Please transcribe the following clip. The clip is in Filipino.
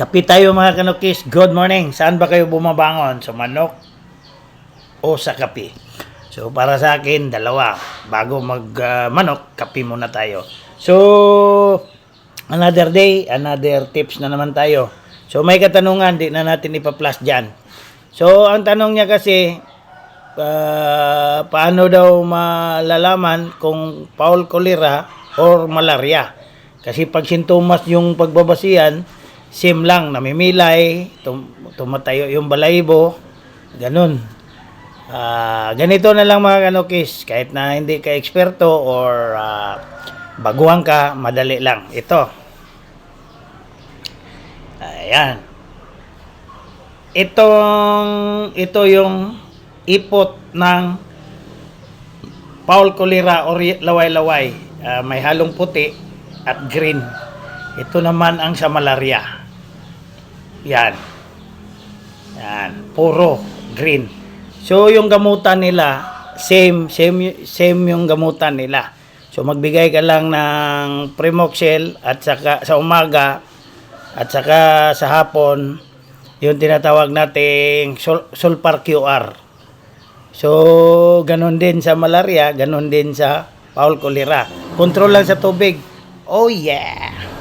Kapi tayo mga kanukis. Good morning. Saan ba kayo bumabangon? Sa manok o sa kapi? So para sa akin, dalawa. Bago mag ah, manok, kapi muna tayo. So, another day, another tips na naman tayo. So may katanungan, di na natin ipa-plus dyan. So ang tanong niya kasi, ah, paano daw malalaman kung Paul cholera or malaria? Kasi pag sintomas yung pagbabasian, same lang, namimilay, tum- tumatayo yung balayibo, ganun. Ah, ganito na lang mga kanokis, kahit na hindi ka eksperto or ah, baguhan ka, madali lang. Ito. Ayan. Itong, ito yung ipot ng Paul cholera or laway-laway. Ah, may halong puti at green. Ito naman ang sa malaria. Yan. Yan. Puro green. So, yung gamutan nila, same, same, same yung gamutan nila. So, magbigay ka lang ng Primoxel at saka sa umaga at saka sa hapon, yung tinatawag nating sul- sulfur QR. So, ganun din sa malaria, ganun din sa Paul cholera. Control lang sa tubig. Oh yeah!